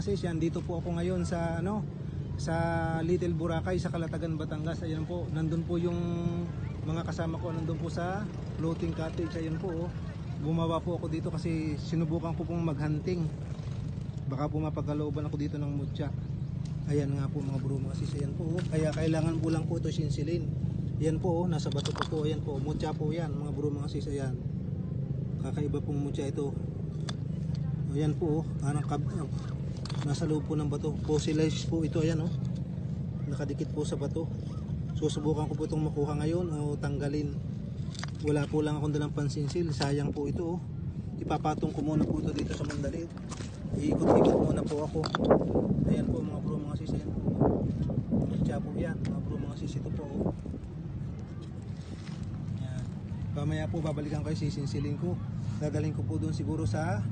mga sis, dito po ako ngayon sa ano sa Little Boracay sa Kalatagan, Batangas. Ayan po, nandun po yung mga kasama ko nandun po sa floating cottage. Ayan po, oh. bumaba po ako dito kasi sinubukan ko pong maghunting. Baka po mapagkalooban ako dito ng mutya. Ayan nga po mga bro mga sis, ayan po. oh. Kaya kailangan po lang po ito sinsilin. Ayan po, oh, nasa bato po po. Ayan po, mutya po yan mga bro mga sis, ayan. Kakaiba pong mutya ito. Ayan po, oh. Parang kab nasa loob po ng bato. Fossilized po ito, ayan oh. Nakadikit po sa bato. Susubukan ko po itong makuha ngayon o tanggalin. Wala po lang akong dalang pansinsil. Sayang po ito oh. Ipapatong ko muna po ito dito sa mandali. Iikot-ikot muna po ako. Ayan po mga bro, mga sis. Ayan po. Kaya po yan, mga bro, mga sis. Ito po oh. Ayan. Pamaya po babalikan kayo sisinsilin ko. Dadalhin ko po doon siguro sa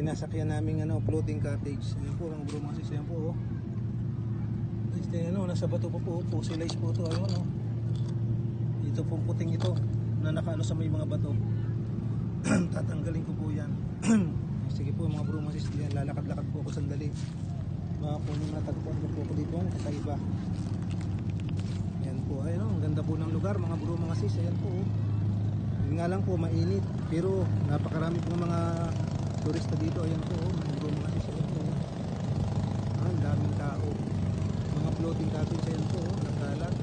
sinasakyan namin ano, floating cottage. Ayan po, mga bro, mga sis. Ayan po oh. Este, ano, nasa bato po po, fossilized po ito. Ayun oh. Ito pong puting ito na nakaano sa may mga bato. Tatanggalin ko po yan. Sige po mga bro, mga sis. Lalakad-lakad po ako sandali. Mga po yung natagpuan ko po ako dito. Kakaiba. Ayan po. Ayun oh, ang ganda po ng lugar mga bro, mga. Ayan po oh. Yun nga lang po, mainit. Pero napakarami pong mga turista dito. Ayan po oh, mga bro, mga sis. Ayan po oh. Ah, daming tao. Mga floating cottage. Ayan po oh, nagkalat.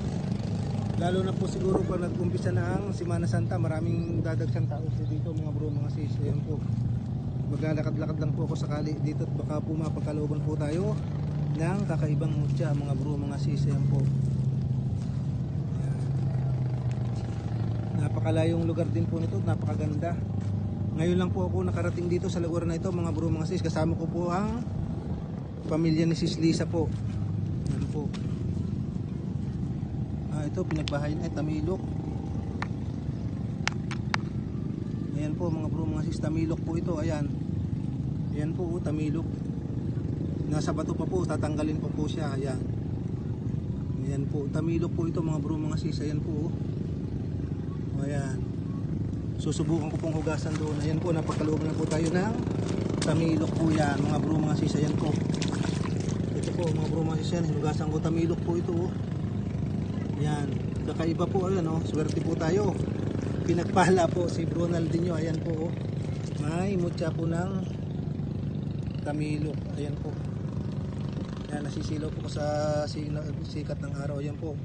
Lalo na po siguro pag nag-umpisa na ang Semana Santa, maraming dadagsang tao po dito mga bro, mga sis. Ayan po. Maglalakad-lakad lang po ako sakali dito at baka po mapagkalooban po tayo ng kakaibang mutya mga bro, mga sis. Ayan po. Napakalayong lugar din po nito, napakaganda. Ngayon lang po ako nakarating dito sa lugar na ito mga bro, mga sis. Kasama ko po ang pamilya ni Sis Lisa po. Ayan po. Ah, ito pinagbahayan ay Tamilok. Ayan po mga bro, mga sis Tamilok po ito. Ayan. Ayan po, oh, Tamilok. Nasa bato pa po, tatanggalin po po siya. Ayan. Ayan po, Tamilok po ito mga bro, mga sis. Ayan po. oh. Ayan. Susubukan ko pong hugasan doon. Ayan po, napagkalooban na po tayo ng Tamilok po yan, mga bro, mga sis. Ayan po. Ito po, mga bro, mga sis. Yan, hinugasan ko Tamilok po ito. Oh. Yan, kakaiba po ayan oh. Swerte po tayo. Pinagpala po si Ronaldinho. Ayan po oh. May mutya po ng Tamilok. Ayan po. Yan, nasisilaw po sa sikat ng araw. Ayan po.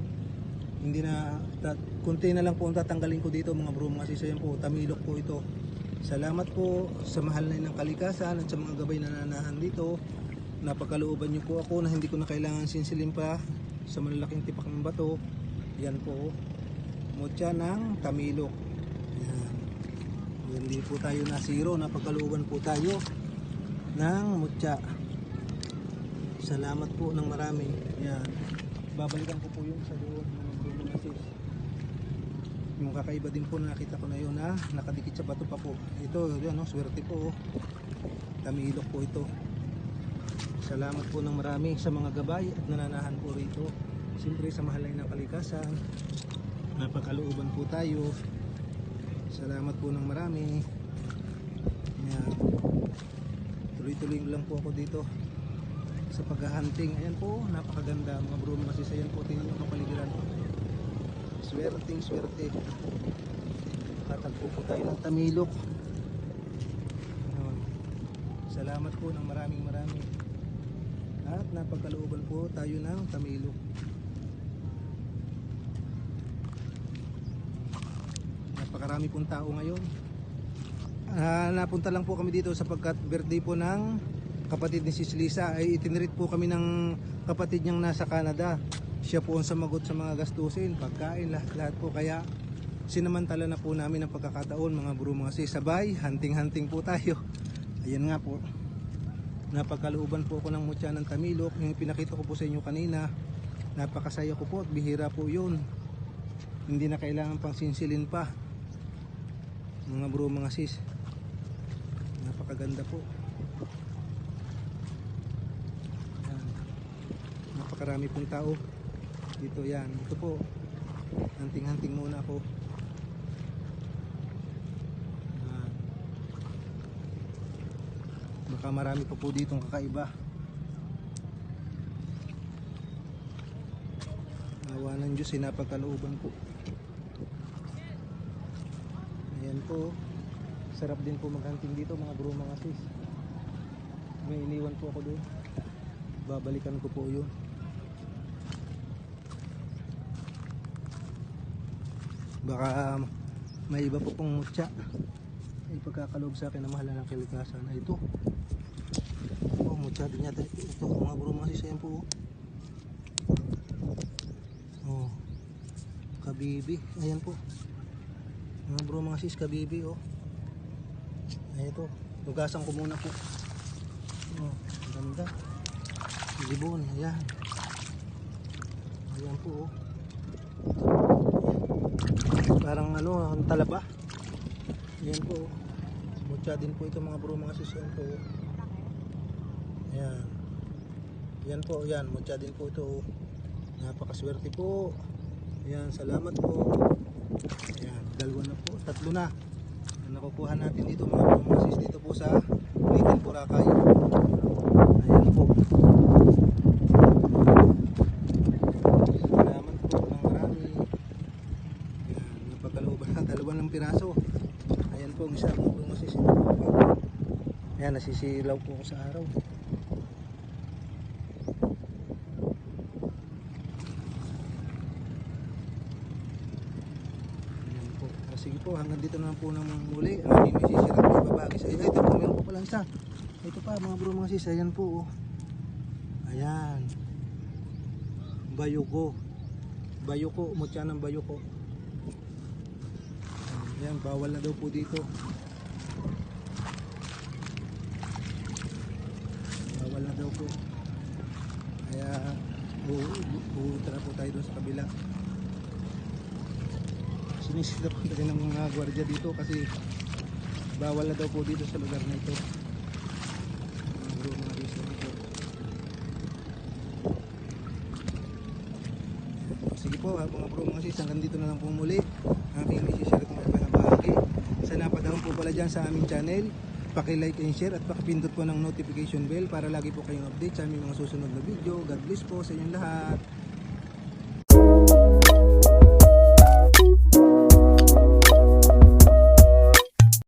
Hindi na, ta, kunti na lang po ang tatanggalin ko dito mga bro mga sis. Ayan po, Tamilok po ito. Salamat po sa mahal na ng kalikasan at sa mga gabay na nanahan dito. Napagkalooban niyo po ako na hindi ko na kailangan sinsilin pa sa malalaking tipak ng bato. Yan po. Mutya ng Tamilok. Yan. Hindi po tayo na zero. Napagkalooban po tayo ng mutya. Salamat po ng marami. Yan. Babalikan ko po yung sa doon Masis. Yung kakaiba din po na nakita ko na yun na nakadikit sa bato pa po. Ito, yan, no, swerte po. oh. Tamilok po ito. Salamat po ng marami sa mga gabay at nananahan po rito. Siyempre sa mahalay ng kalikasan. Napagkalooban po tayo. Salamat po ng marami. Tuloy-tuloy lang po ako dito sa paghahunting. Ayan po, napakaganda mga bro mga sis. Ayan po, tingnan nyo kapaligiran. Swerting swerte. Tatagpo po tayo ng tamilok. Ayan. Salamat po ng maraming maraming. At napagkalooban po tayo ng tamilok. Napakarami pong tao ngayon. Ah, napunta lang po kami dito sapagkat birthday po ng kapatid ni Sis Lisa ay itinreat po kami ng kapatid niyang nasa Canada. Siya po ang samagot sa mga gastusin, pagkain, lahat-lahat po. Kaya sinamantala na po namin ang pagkakataon mga bro mga sis. Sabay, hunting-hunting po tayo. Ayan nga po. Napagkalooban po ako ng mutya ng Tamilok. Yung pinakita ko po sa inyo kanina. Napakasaya ko po at bihira po yun. Hindi na kailangan pang sinsilin pa. Mga bro mga sis. Napakaganda po. Yan. Napakarami pong tao. Dito yan. Ito po. Hunting-hunting muna ako. Yan. Baka marami pa po ditong kakaiba. Awa ng Diyos, sinapagkalooban po. Ayan po. Sarap din po maghunting dito mga bro mga sis. May iniwan po ako doon. Babalikan ko po yun. Baka um, may iba po pong mutya. Ay pagkakaloob sa akin na mahal ng kalikasan ay ito. Oh, mutya din yata. Ito mga bro mga sis. Ayan po. Oh. Kabibi. Ayan po. Mga bro mga kabibi oh. Ay ito. Lugasan ko muna po. Oh, ganda. Libon, ayan. Ayan po oh. Parang ano, ang talaba. Ayan po oh. Mutya din po ito mga bro mga sis. Ayan po. Ayan. Ayan po, ayan. Mutya din po ito. Napakaswerte po. Ayan, salamat po. Ayan, dalawa na po, tatlo na. Ang nakukuha natin dito mga promosis dito po sa Little Boracay. Ayan po. Salamat po ng marami. Ayan, napagkalooban na dalawa ng piraso. Ayan po, ang isa mga promosis. Ito po pa. Ayan, nasisilaw po ako sa araw. Ayan po. Ah, sige po, hanggang dito na po ng muli. Ang aming may sisira po ibabagi sa ito po, meron po pala isa. Ito pa, mga bro, mga sis. Ayan po. Oh. Ayan. Bayuko. Bayuko, mutya ng bayuko. Ayan, bawal na daw po dito. Bawal na daw po. Kaya, buhuta na po tayo sa kabila. Sinisita po tayo ng mga gwardiya dito kasi bawal na daw po dito sa lugar na ito. Mga bro mga dito. Sige po mga bro mga sis hanggang dito na lang po muli. Aking isishare at mga panabahagi sa napadaan po pala dyan sa aming channel paki-like and share at pakipindot po ng notification bell para lagi po kayong update sa aming mga susunod na video. God bless po sa inyong lahat